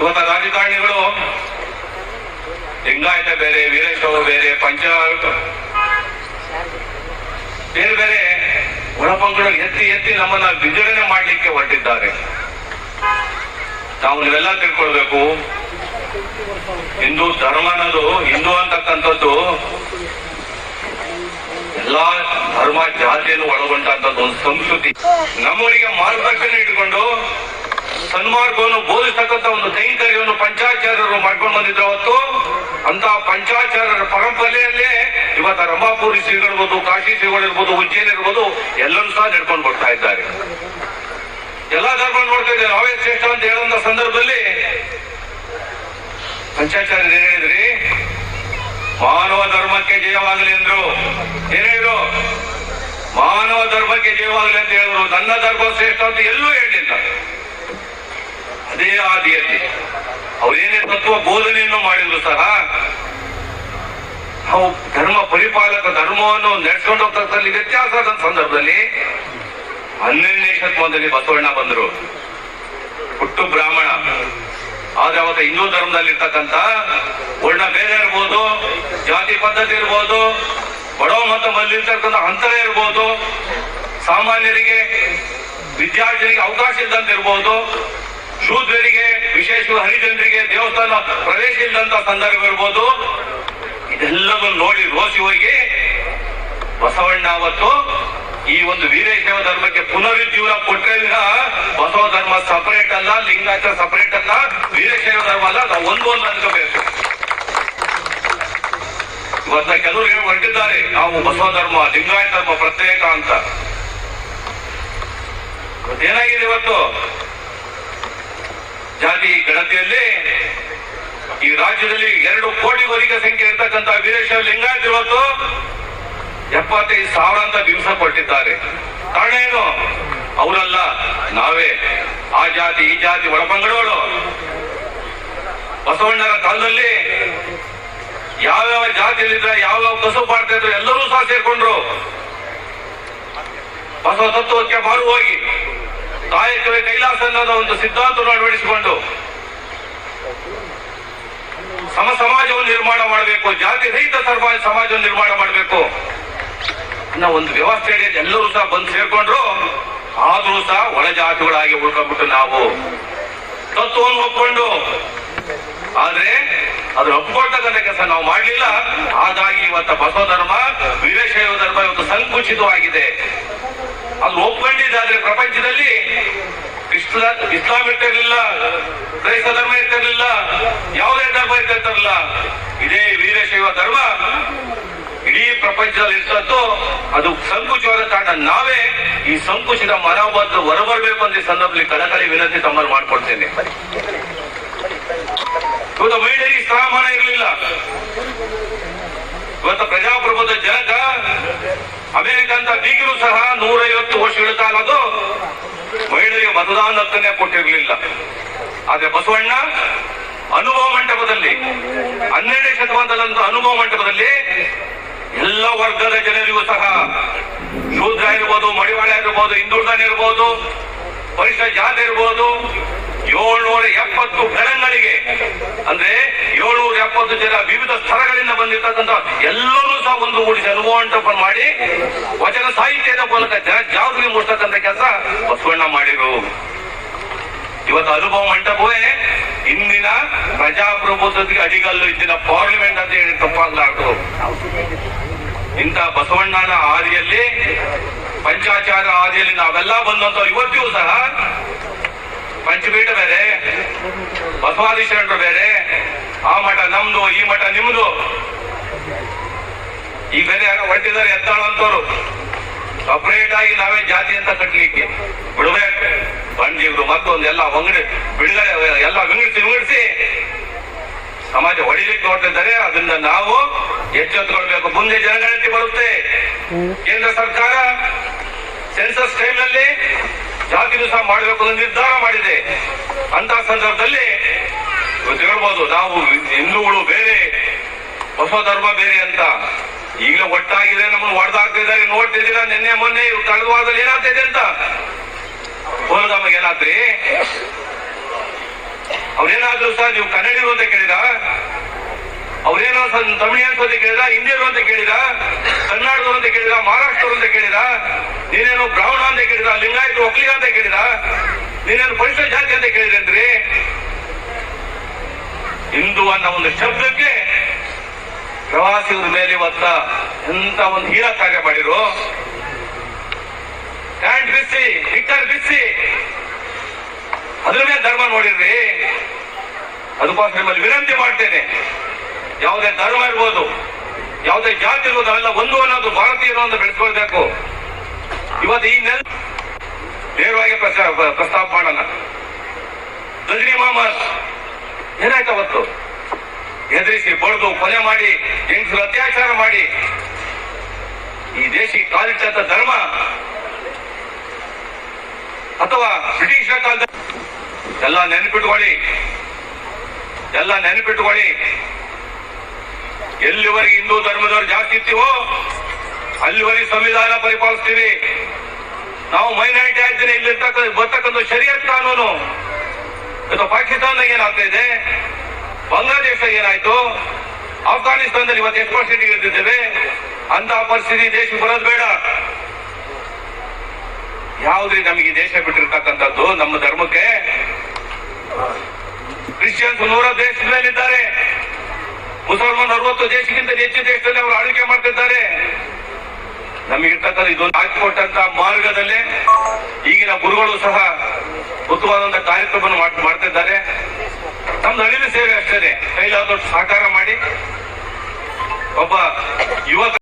ಇವತ್ತ ರಾಜಕಾರಣಿಗಳು ಲಿಂಗಾಯತ ಬೇರೆ, ವೀರಶೈವ ಬೇರೆ ಪಂಚ ಬೇರೆ ಬೇರೆ ಗುಣಪಂಗಳು ಎತ್ತಿ ಎತ್ತಿ ನಮ್ಮನ್ನ ವಿಜರಣೆ ಮಾಡಲಿಕ್ಕೆ ಹೊರಟಿದ್ದಾರೆ. ನಾವು ನೀವೆಲ್ಲ ತಿಳ್ಕೊಳ್ಬೇಕು, ಹಿಂದೂ ಧರ್ಮ ಅನ್ನೋದು ಹಿಂದೂ ಅಂತಕ್ಕಂಥದ್ದು, ಎಲ್ಲಾ ಧರ್ಮ ಜಾತಿಯನ್ನು ಒಳಗೊಂಡಂತದ್ದು ಒಂದು ಸಂಸ್ಕೃತಿ. ನಮ್ಮವರಿಗೆ ಮಾರ್ಗದರ್ಶನ ಇಟ್ಕೊಂಡು ಸನ್ಮಾರ್ಗವನ್ನು ಬೋಧಿಸತಕ್ಕಂತ ಒಂದು ಕೈಂಕರ್ಯವನ್ನು ಪಂಚಾಚಾರ್ಯರು ಮಾಡ್ಕೊಂಡು ಬಂದಿದ್ರು ಅವತ್ತು. ಅಂತ ಪಂಚಾಚಾರ್ಯರ ಪರಂಪರೆಯಲ್ಲೇ ಇವತ್ತ ರಂಭಾಪುರಿ ಶ್ರೀಗಳಿರ್ಬೋದು, ಕಾಶಿ ಶ್ರೀಗಳಿರ್ಬೋದು, ಉಜ್ಜಯಿನಿ ಇರ್ಬೋದು, ಎಲ್ಲರೂ ಸಹ ನಡ್ಕೊಂಡು ಬರ್ತಾ ಇದ್ದಾರೆ. ಎಲ್ಲಾ ಧರ್ಮ ನೋಡ್ತಾ ಇದ್ದಾರೆ. ಅವೇ ಶ್ರೇಷ್ಠ ಅಂತ ಹೇಳುವಂತ ಸಂದರ್ಭದಲ್ಲಿ ಪಂಚಾಚಾರ್ಯರು ಹೇಳಿದ್ರಿ? ಮಾನವ ಧರ್ಮಕ್ಕೆ ಜಯವಾಗಲಿ ಅಂದ್ರು. ಏನ್ ಹೇಳಿದ್ರು? ಮಾನವ ಧರ್ಮಕ್ಕೆ ಜಯವಾಗಲಿ ಅಂತ ಹೇಳಿದ್ರು. ನನ್ನ ಧರ್ಮ ಶ್ರೇಷ್ಠ ಅಂತ ಎಲ್ಲೂ ಹೇಳಲಿಲ್ಲ ಅದೇ ಆದಿಯಲ್ಲಿ. ಅವರೇನೇ ತತ್ವ ಬೋಧನೆಯನ್ನು ಮಾಡಿದ್ರು ಸಹ ನಾವು ಧರ್ಮ ಪರಿಪಾಲಕ ಧರ್ಮವನ್ನು ನಡೆಸ್ಕೊಂಡು ಹೋಗ್ತಕ್ಕಂಥಲ್ಲಿ ವ್ಯತ್ಯಾಸ ಆದ ಸಂದರ್ಭದಲ್ಲಿ ಹನ್ನೆರಡನೇ ಶತಮಾನದಲ್ಲಿ ಬಸವಣ್ಣ ಬಂದರು. ಹುಟ್ಟು ಬ್ರಾಹ್ಮಣ. ಆದ್ರೆ ಅವತ್ತು ಹಿಂದೂ ಧರ್ಮದಲ್ಲಿ ಇರ್ತಕ್ಕಂಥ ವರ್ಣ ಬೇರೆ ಇರ್ಬೋದು, ಜಾತಿ ಪದ್ಧತಿ ಇರ್ಬೋದು, ಬಡವ ಮತ್ತು ಮಲ್ಲಿರ್ತಕ್ಕಂಥ ಅಂತರ ಇರ್ಬೋದು, ಸಾಮಾನ್ಯರಿಗೆ ವಿದ್ಯಾರ್ಥಿಗಳಿಗೆ ಅವಕಾಶ ಇದ್ದಂತೆ ಇರ್ಬೋದು ಶೂದ್ರರಿಗೆ, ವಿಶೇಷವಾಗಿ ಹರಿಜನರಿಗೆ ದೇವಸ್ಥಾನ ಪ್ರವೇಶ ಸಂದರ್ಭ ಇರ್ಬೋದು. ಇದೆಲ್ಲವನ್ನು ನೋಡಿ ರೋಸಿ ಹೋಗಿ, ಬಸವಣ್ಣ ಅವತ್ತು ಈ ಒಂದು ವೀರಶೈವ ಧರ್ಮಕ್ಕೆ ಪುನರುಜ್ಜೀವನ ಕೊಟ್ಟರೆ ಬಸವ ಧರ್ಮ ಸಪರೇಟ್ ಅಲ್ಲ ಲಿಂಗಾಯತ ಸಪರೇಟ್ ಅಲ್ಲ, ವೀರಶೈವ ಧರ್ಮ ಅಲ್ಲ, ನಾವು ಒಂದು ಒಂದು ಅನ್ಕೋಬೇಕು. ಇವತ್ತ ಕೆಲವರು ಹೊರಟಿದ್ದಾರೆ, ನಾವು ಬಸವ ಧರ್ಮ, ಲಿಂಗಾಯತ ಧರ್ಮ ಪ್ರತ್ಯೇಕ ಅಂತ. ಏನಾಗಿದೆ ಇವತ್ತು? ಜಾತಿ ಗಣತಿಯಲ್ಲಿ ಈ ರಾಜ್ಯದಲ್ಲಿ ಎರಡು ಕೋಟಿವರೆಗೆ ಸಂಖ್ಯೆ ಇರ್ತಕ್ಕಂಥ ವೀರೇಶ ಲಿಂಗಾಯತ್ ಇವತ್ತು ಎಪ್ಪತ್ತೈದು ಸಾವಿರ ಅಂತ ದಿವಸ ಕೊಟ್ಟಿದ್ದಾರೆ ಕಾರಣ ಏನು? ಅವರಲ್ಲ, ನಾವೇ. ಆ ಜಾತಿ, ಈ ಜಾತಿ ಒಳಪಂಗಡಗಳು ಬಸವಣ್ಣರ ಕಾಲದಲ್ಲಿ ಯಾವ್ಯಾವ ಜಾತಿಯಲ್ಲಿದ್ರೆ ಯಾವ್ಯಾವ ಕಸು ಮಾಡ್ತಾ ಇದ್ರು ಎಲ್ಲರೂ ಸಹ ಸೇರ್ಕೊಂಡ್ರು. ಬಸವ ತತ್ವಕ್ಕೆ ಮಾರು ಹೋಗಿ. ಕಾಯಕವೇ ಕೈಲಾಸ ಅನ್ನೋದ ಒಂದು ಸಿದ್ಧಾಂತವನ್ನು ಅಳವಡಿಸಿಕೊಂಡು ಸಮ ಸಮಾಜವನ್ನು ನಿರ್ಮಾಣ ಮಾಡಬೇಕು, ಜಾತಿ ರಹಿತ ಸರ್ವ ಸಮಾಜವನ್ನು ನಿರ್ಮಾಣ ಮಾಡಬೇಕು ಅನ್ನೋ ಒಂದು ವ್ಯವಸ್ಥೆ ಎಲ್ಲರೂ ಸಹ ಬಂದು ಸೇರ್ಕೊಂಡ್ರು, ಆದ್ರೂ ಸಹ ಒಳ ಜಾತಿಗಳಾಗಿ ಉಳ್ಕೊಂಡ್ಬಿಟ್ಟು ನಾವು ತತ್ವವನ್ನು ಒಪ್ಕೊಂಡು. ಆದ್ರೆ ಅದನ್ನ ಒಪ್ಕೊಳ್ತಕ್ಕಂಥ ಕೆಲಸ ನಾವು ಮಾಡಲಿಲ್ಲ. ಹಾಗಾಗಿ ಇವತ್ತ ಬಸವ ಧರ್ಮ, ವೀರಶೈವ ಧರ್ಮ ಇವತ್ತು ಸಂಕುಚಿತವಾಗಿದೆ. ಅದು ಒಪ್ಕೊಂಡಿದ್ದಾದ್ರೆ ಪ್ರಪಂಚದಲ್ಲಿ ಇಸ್ಲಾ ಇರ್ತಿರ್ಲಿಲ್ಲ, ಕ್ರೈಸ್ತ ಧರ್ಮ ಇರ್ತಿರ್ಲಿಲ್ಲ, ಯಾವುದೇ ಧರ್ಮ ಇರ್ತಿರ್ತಾರಲ್ಲ, ಇದೇ ವೀರಶೈವ ಧರ್ಮ, ಇಡೀ ಪ್ರಪಂಚದಲ್ಲಿ ಇರ್ತದ್ದು, ಅದು ಸಂಕುಚವಾದ ಕಾರಣ ನಾವೇ ಈ ಸಂಕುಚಿತ ಮನೋಬದ್ದು ಹೊರಬರಬೇಕು ಅಂತ ಸಂದರ್ಭದಲ್ಲಿ ಕಳಕಳಿ ವಿನಂತಿ ತಮ್ಮಲ್ಲಿ ಮಾಡ್ಕೊಡ್ತೇನೆ. ಇವತ್ತು ಮಹಿಳೆಯರಿಗೆ ಸ್ಥಾನಮಾನ ಇರಲಿಲ್ಲ. ಇವತ್ತು ಪ್ರಜಾಪ್ರಭುತ್ವ ಜನಕ, ಅಮೆರಿಕ ಅಂತ ಸಹ ನೂರೈವತ್ತು ವರ್ಷಗಳ ಕಾಲ ಅದು. ಮಹಿಳೆಯರಿಗೆ ಮತದಾನ ಹಕ್ಕನ್ನೇ ಕೊಟ್ಟಿರಲಿಲ್ಲ. ಆದ್ರೆ ಬಸವಣ್ಣ, ಅನುಭವ ಮಂಟಪದಲ್ಲಿ, ಹನ್ನೆರಡನೇ ಶತಮಾನದಲ್ಲಂತ ಅನುಭವ ಮಂಟಪದಲ್ಲಿ ಎಲ್ಲ ವರ್ಗದ ಜನರಿಗೂ ಸಹ ಶೂದ್ರ ಇರ್ಬೋದು ಮಡಿವಾಳ ಇರ್ಬೋದು ಹಿಂದುಳಿದಾನ ಇರ್ಬೋದು ಪರಿಷ್ಠ ಜಾತಿ ಇರ್ಬೋದು ಏಳ್ನೂರ ಎಪ್ಪತ್ತು ಗಣಗಳಿಗೆ ಅಂದ್ರೆ ಏಳ್ನೂರ ಎಪ್ಪತ್ತು ಜನ ವಿವಿಧ ಸ್ಥಳಗಳಿಂದ ಬಂದಿರ್ತಕ್ಕಂಥ ಎಲ್ಲರೂ ಸಹ ಒಂದು ಮೂಡಿಸಿ ಅನುಭವ ಮಾಡಿ, ವಚನ ಸಾಹಿತ್ಯದ ಮೂಲಕ ಜನ ಜಾಗೃತಿ ಮೂಡಿಸ್ತಕ್ಕಂಥ ಕೆಲಸ ಬಸವಣ್ಣ ಮಾಡಿರು. ಇವತ್ತು ಅನುಭವ ಮಂಟಪವೇ, ಇಂದಿನ ಪ್ರಜಾಪ್ರಭುತ್ವಕ್ಕೆ ಅಡಿಗಲ್ಲು ಇಂದಿನ ಪಾರ್ಲಿಮೆಂಟ್ ಅಂತ ಹೇಳಿ ತಪ್ಪಾಗ್ಲಾರ್ದು. ಇಂಥ ಬಸವಣ್ಣನ ಹಾದಿಯಲ್ಲಿ, ಪಂಚಾಚಾರ ಹಾದಿಯಲ್ಲಿ ನಾವೆಲ್ಲ ಬಂದಂತ ಇವತ್ತಿಗೂ ಸಹ ಪಂಚಪೀಠ ಬೇರೆ ಬಸವಾದೀಶ್ವರ ಬೇರೆ ಆ ಮಠ ನಮ್ದು ಈ ಮಠ ನಿಮ್ದು. ಈ ಬೇರೆ ಯಾರೋ ಹೊಟ್ಟಿದ್ದಾರೆ ಎತ್ತಾಳಂತವ್ರು ಸಪ್ರೇಟ್ ಆಗಿ ನಾವೇ ಜಾತಿ ಅಂತ ಕಟ್ಲಿಕ್ಕೆ. ಬಿಡ್ಬೇಕು ಬಂದಿವ್ರು ಮತ್ತೊಂದು ಎಲ್ಲ ಒಂಗಡಿ ಬಿಡುಗಡೆ ಎಲ್ಲ ವಿಂಗಡಿಸಿ ವಿಂಗಡಿಸಿ. ಸಮಾಜ ಹೊಡಿಲಿಕ್ಕೆ ನೋಡ್ತಿದ್ದಾರೆ ಅದರಿಂದ ನಾವು ಎಚ್ಚೆತ್ತುಕೊಳ್ಬೇಕು. ಮುಂದೆ ಜನಗಣತಿ ಬರುತ್ತೆ. ಕೇಂದ್ರ ಸರ್ಕಾರ ಸೆನ್ಸಸ್ ಟೈಮ್ನಲ್ಲಿ ಜಾತಿನೂ ಸಹ ಮಾಡಬೇಕು ಅಂತ ನಿರ್ಧಾರ ಮಾಡಿದೆ. ಅಂತ ಸಂದರ್ಭದಲ್ಲಿ ಇವತ್ತು ಹೇಳ್ಬೋದು, ನಾವು ಹಿಂದೂಗಳು ಬೇರೆ, ಹೊಸ ಧರ್ಮ ಬೇರೆ ಅಂತ. ಈಗಲೇ ಒಟ್ಟಾಗಿದೆ, ನಮ್ಮನ್ನು ಹೊಡೆದಾಗ್ತಿದ್ದಾರೆ ನೋಡ್ತಿದ್ದೀರಾ ನಿನ್ನೆ, ಮೊನ್ನೆ ಕಳೆದ ವಾರದಲ್ಲಿ ಏನಾಗ್ತಿದೆ ಅಂತ. ಹೋಲಗಾಮಗೆ ಏನಾದ್ರಿ? ಅವ್ರೇನಾದ್ರೂ ಸಹ ನೀವು ಕನ್ನಡಿಗರು ಅಂತ ಕೇಳಿದ? ಅವ್ರೇನೋ ತಮಿಳಿಯನ್ಸ್ ಅಂತ ಕೇಳಿದ ಹಿಂದಿಯರು ಅಂತ ಕೇಳಿದ ಕರ್ನಾಟಕರು ಅಂತ ಕೇಳಿದ ಮಹಾರಾಷ್ಟ್ರ ಅಂತ ಕೇಳಿದ, ನೀನೇನು ಬ್ರಾಹ್ಮಣ ಅಂತ ಕೇಳಿದ, ಲಿಂಗಾಯತ ಒಕ್ಕಲಿಗ ಅಂತ ಕೇಳಿದ, ನೀನೇನು ಪರಿಸರ ಜಾತಿ ಅಂತ ಕೇಳಿದ್ರಿ ಹಿಂದೂ ಅನ್ನೋ ಒಂದು ಶಬ್ದಕ್ಕೆ ಪ್ರವಾಸಿಗರ ಮೇಲೆ ಇವತ್ತ ಎಂತ ಒಂದು ಹೀರಾ ಕಾರ್ಯ ಮಾಡಿರು? ಪ್ಯಾಂಟ್ ಬಿಸಿ, ಹಿಟ್ಟರ್ ಬಿಸಿ. ಅದ್ರ ಮೇಲೆ ಧರ್ಮ ನೋಡಿರ್ರಿ. ಅದಕ್ಕೋಸ್ಕರ ನಿಮ್ಮಲ್ಲಿ ವಿನಂತಿ ಮಾಡ್ತೇನೆ. ಯಾವುದೇ ಧರ್ಮ ಇರ್ಬೋದು, ಯಾವುದೇ ಜಾತಿ ಇರ್ಬೋದು, ಅವೆಲ್ಲ ಒಂದು ಅನ್ನೋದು ಭಾರತೀಯರು ಅಂತ ಬೆಳೆಸ್ಕೊಳ್ಬೇಕು. ಇವತ್ತು ಈ ನೆಲ ನೇರವಾಗಿ ಪ್ರಸ್ತಾಪ ಮಾಡೋಣ. ಗಜನಿ ಮೊಹಮ್ಮದ್ ಏನಾಯ್ತು ಅವತ್ತು? ಎದುರಿಸಿ ಬಡ್ದು ಕೊಲೆ ಮಾಡಿ, ಹೆಂಗಸರು ಅತ್ಯಾಚಾರ ಮಾಡಿ. ಈ ದೇಶಿ ಕಾಲಿಟ್ಟಂತ ಧರ್ಮ ಅಥವಾ ಬ್ರಿಟಿಷರ ಕಾಲದ ಎಲ್ಲ ನೆನಪಿಟ್ಕೊಳ್ಳಿ. ಎಲ್ಲ ನೆನಪಿಟ್ಕೊಳ್ಳಿ. ಎಲ್ಲಿವರೆಗೆ ಹಿಂದೂ ಧರ್ಮದವರು ಜಾಸ್ತಿ ಇರ್ತೀವೋ, ಅಲ್ಲಿವರೆಗೆ ಸಂವಿಧಾನ ಪರಿಪಾಲಿಸ್ತೀವಿ. ನಾವು ಮೈನಾರಿಟಿ ಆಯ್ತೇನೆ ಇಲ್ಲಿ ಬರ್ತಕ್ಕಂಥ ಶರಿಯತ್ ಕಾನೂನು. ಇದು ಪಾಕಿಸ್ತಾನ ಏನಾಗ್ತಾ ಇದೆ? ಬಾಂಗ್ಲಾದೇಶ ಏನಾಯ್ತು? ಆಫ್ಘಾನಿಸ್ತಾನದಲ್ಲಿ ಇವತ್ತು ಎಷ್ಟು ಪರ್ಸೆಂಟ್ ಇರ್ತಿದ್ದೇವೆ ಅಂತಹ ಪರಿಸ್ಥಿತಿ ದೇಶ ಬರೋದು ಬೇಡ. ಯಾವುದೇ ನಮಗೆ ಈ ದೇಶ ಬಿಟ್ಟಿರ್ತಕ್ಕಂಥದ್ದು ನಮ್ಮ ಧರ್ಮಕ್ಕೆ. ಕ್ರಿಶ್ಚಿಯನ್ಸ್ ನೂರ ದೇಶದ ಮೇಲಿದ್ದಾರೆ. ಮುಸಲ್ಮಾನ್ ಅರವತ್ತು ದೇಶಕ್ಕಿಂತ ಹೆಚ್ಚು ದೇಶದಲ್ಲಿ ಅವರು ಆಳ್ವಿಕೆ ಮಾಡ್ತಿದ್ದಾರೆ. ನಮಗಿರ್ತಕ್ಕಂಥ ಇದೊಂದು ಹಾಕಿಕೊಟ್ಟಂತ ಮಾರ್ಗದಲ್ಲೇ ಈಗಿನ ಗುರುಗಳು ಸಹ ಉತ್ತಮವಾದಂತ ಕಾರ್ಯಕ್ರಮವನ್ನು ಮಾಡ್- ಮಾಡ್ತಿದ್ದಾರೆ. ನಮ್ದು ಅಳಿಲು ಸೇವೆ ಅಷ್ಟೇ ಕೈಲಾದಷ್ಟು ಸಹಕಾರ ಮಾಡಿ. ಒಬ್ಬ ಯುವಕ